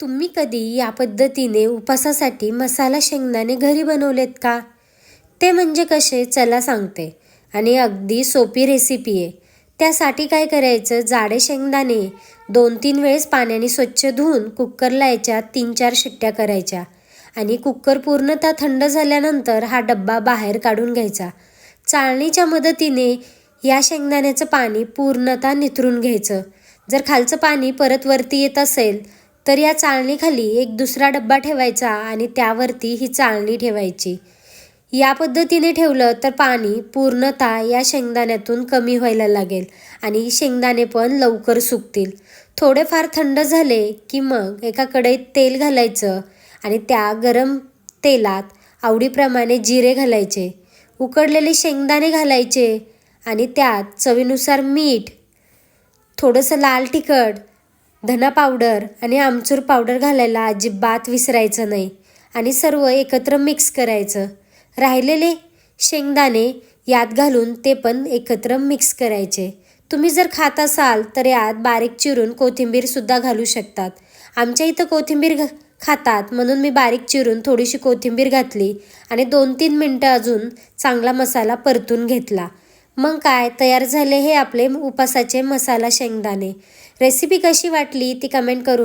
तुम्ही कधी या पद्धतीने उपासासाठी मसाला शेंगदाणे घरी बनवलेत का? ते म्हणजे कसे? चला सांगते. आणि अगदी सोपी रेसिपी आहे. त्यासाठी काय करायचं? जाडे शेंगदाणे दोन तीन वेळेस पाण्याने स्वच्छ धुवून कुकरला याच्या तीन चार शिट्ट्या करायच्या. आणि कुकर पूर्णतः थंड झाल्यानंतर हा डब्बा बाहेर काढून घ्यायचा. चाळणीच्या मदतीने या शेंगदाण्याचं पाणी पूर्णतः निथरून घ्यायचं. जर खालचं पाणी परत वरती येत असेल तर या चाळणीखाली एक दुसरा डब्बा ठेवायचा आणि त्यावरती ही चाळणी ठेवायची. या पद्धतीने ठेवलं तर पाणी पूर्णतः या शेंगदाण्यातून कमी व्हायला लागेल आणि शेंगदाणे पण लवकर सुकतील. थोडेफार थंड झाले की मग एका कढईत तेल घालायचं आणि त्या गरम तेलात आवडीप्रमाणे जिरे घालायचे उकडलेले शेंगदाणे घालायचे आणि त्यात चवीनुसार मीठ थोडंसं लाल तिखट धना पावडर आणि आमचूर पावडर घालायला अजिबात विसरायचं नाही. आणि सर्व एकत्र मिक्स करायचं. राहिलेले शेंगदाणे यात घालून ते पण एकत्र मिक्स करायचे. तुम्ही जर खात असाल तर यात बारीक चिरून कोथिंबीरसुद्धा घालू शकतात. आमच्या इथं कोथिंबीर घ खातात म्हणून मी बारीक चिरून थोडीशी कोथिंबीर घातली आणि दोन तीन मिनटं अजून चांगला मसाला परतून घेतला. मग काय तयार झाले हे आपले उपासाचे मसाला शेंगदाणे. रेसिपी कशी वाटली ती कमेंट करून